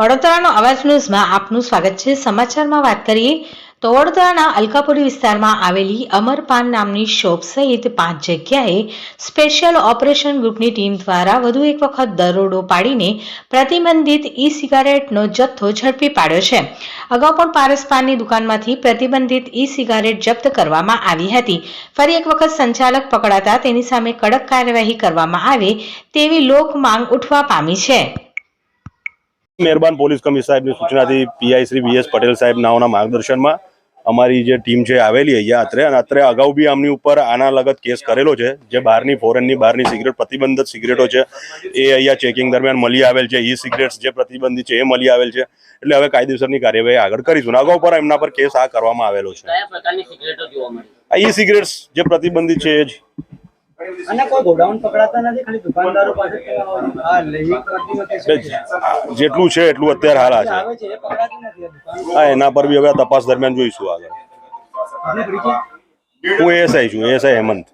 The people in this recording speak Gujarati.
વડોદરાનો અવાજ ન્યૂઝમાં આપનું સ્વાગત છે. સમાચારમાં વાત કરીએ તો વડોદરાના અલકાપુરી વિસ્તારમાં આવેલી અમરપાન નામની શોપ સહિત પાંચ જગ્યાએ સ્પેશિયલ ઓપરેશન ગ્રુપની ટીમ દ્વારા વધુ એક વખત દરોડો પાડીને પ્રતિબંધિત ઈ સિગારેટનો જથ્થો ઝડપી પાડ્યો છે. અગાઉ પણ પારસપાનની દુકાનમાંથી પ્રતિબંધિત ઈ સિગારેટ જપ્ત કરવામાં આવી હતી. ફરી એક વખત સંચાલક પકડાતા તેની સામે કડક કાર્યવાહી કરવામાં આવે તેવી લોક માંગ ઉઠવા પામી છે. મહેરબાન પોલીસ કમિશનર સાહેબની સૂચનાથી પીઆઈ શ્રી વીએસ પટેલ સાહેબ નાઓના માર્ગદર્શનમાં અમારી જે ટીમ છે આવેલી અહીંયા અત્રે. અને અત્રે અગાઉ બી આમની ઉપર આના લગત કેસ કરેલો છે જે બહારની ફોરેનની બહારની સિગરેટ પ્રતિબંધિત સિગરેટો છે એ અહીંયા ચેકિંગ દરમિયાન મળી આવેલ છે. ઈ સિગરેટ્સ જે પ્રતિબંધિત છે એ મળી આવેલ છે. એટલે હવે કાયદેસરની કાર્યવાહી આગળ કરીશું. અગાઉ પર એમના પર કેસ આ કરવામાં આવેલો છે. આ ઈ સિગરેટ્સ જે પ્રતિબંધિત છે એ જ. અને કોઈ ગોડાઉન પકડાતા નથી ખાલી દુકાનદારો પાસે આ લેવી કરતી વખતે એટલે શું છે? જ- જેટલું છે એટલું અત્યારે હાલ આવે છે એ પકડાતી નથી આ દુકાન. હા એના પર બી હવે તપાસ દરમિયાન જોઈશું આગળ. હું એસઆઈ છું એએસઆઈ હેમંત.